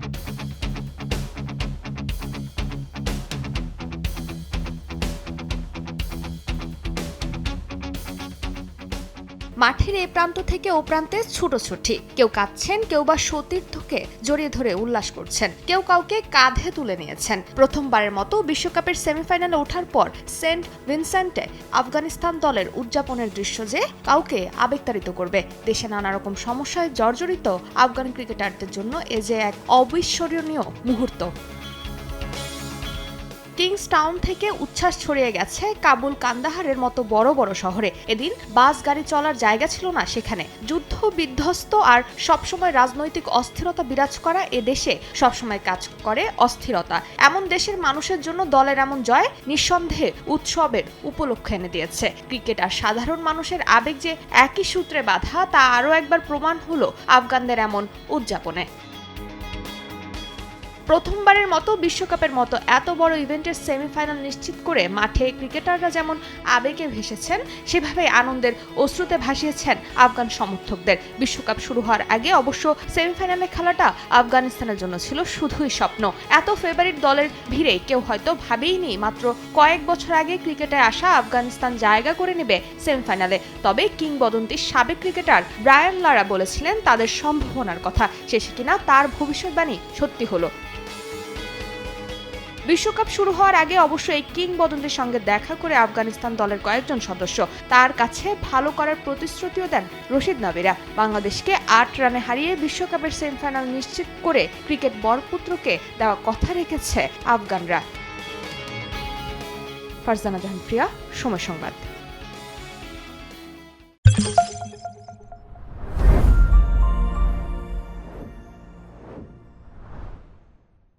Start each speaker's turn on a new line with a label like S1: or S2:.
S1: Bye. মাঠের এ প্রান্ত থেকে ও প্রান্তে ছুটোছুটি কেউ কাঁদছেন, কেউ বা সতীর্থকে জড়িয়ে ধরে উল্লাস করছেন। কেউ কাউকে কাঁধে তুলে নিয়েছেন। প্রথমবারের মতো বিশ্বকাপের সেমিফাইনালে ওঠার পর সেন্ট ভিনসেন্টে আফগানিস্তান দলের উদযাপনের দৃশ্য যে কাউকে আবেগতাড়িত করবে। দেশে নানা রকম সমস্যায় জর্জরিত আফগান ক্রিকেটারদের জন্য এ যে এক অবিস্মরণীয় মুহূর্ত। কিংস টাউন থেকে উচ্ছ্বাস ছড়িয়ে গেছে কাবুল কান্দাহারের মতো বড় বড় শহরে। এদিন বাস গাড়ি চলার জায়গা ছিল না সেখানে। যুদ্ধ বিধ্বস্ত আর সবসময় রাজনৈতিক অস্থিরতা বিরাজ করা এ দেশে সবসময় কাজ করে অস্থিরতা। এমন দেশের মানুষের জন্য দলের এমন জয় নিঃসন্দেহে উৎসবের উপলক্ষ এনে দিয়েছে। ক্রিকেট আর সাধারণ মানুষের আবেগ যে একই সূত্রে বাঁধা, তা আরও একবার প্রমাণ হলো আফগানদের এমন উদযাপনে। প্রথমবারের মতো বিশ্বকাপের মতো এত বড় ইভেন্টের সেমিফাইনাল নিশ্চিত করে মাঠে ক্রিকেটাররা যেমন আবেগে ভেসেছেন সেভাবে আনন্দের অশ্রুতে ভাসিয়েছেন আফগান সমর্থকদের। বিশ্বকাপ শুরু হওয়ার আগে অবশ্য সেমিফাইনালে খেলাটা আফগানিস্তানের জন্য ছিল শুধুই স্বপ্ন। এত ফেভারিট দলের ভিড়ে কেউ হয়তো ভাবেইনি মাত্র কয়েক বছর আগে ক্রিকেটে আসা আফগানিস্তান জায়গা করে নেবে সেমিফাইনালে। তবে কিংবদন্তির সাবেক ক্রিকেটার ব্রায়ান লারা বলেছিলেন, তাদের সম্ভাবনার কথা। শেষে কিনা তার ভবিষ্যৎবাণী সত্যি হলো। বিশ্বকাপ শুরু হওয়ার আগে অবশ্য এই কিংবদন্তির সঙ্গে দেখা করে আফগানিস্তান দলের কয়েকজন সদস্য। তার কাছে ভালো করার প্রতিশ্রুতিও দেন রশিদ নাবিরা। বাংলাদেশকে আট রানে হারিয়ে বিশ্বকাপের সেমিফাইনাল নিশ্চিত করে ক্রিকেট বরপুত্রকে দেওয়া কথা রেখেছে আফগানরা। ফারজানা জাহান প্রিয়া, সময় সংবাদ।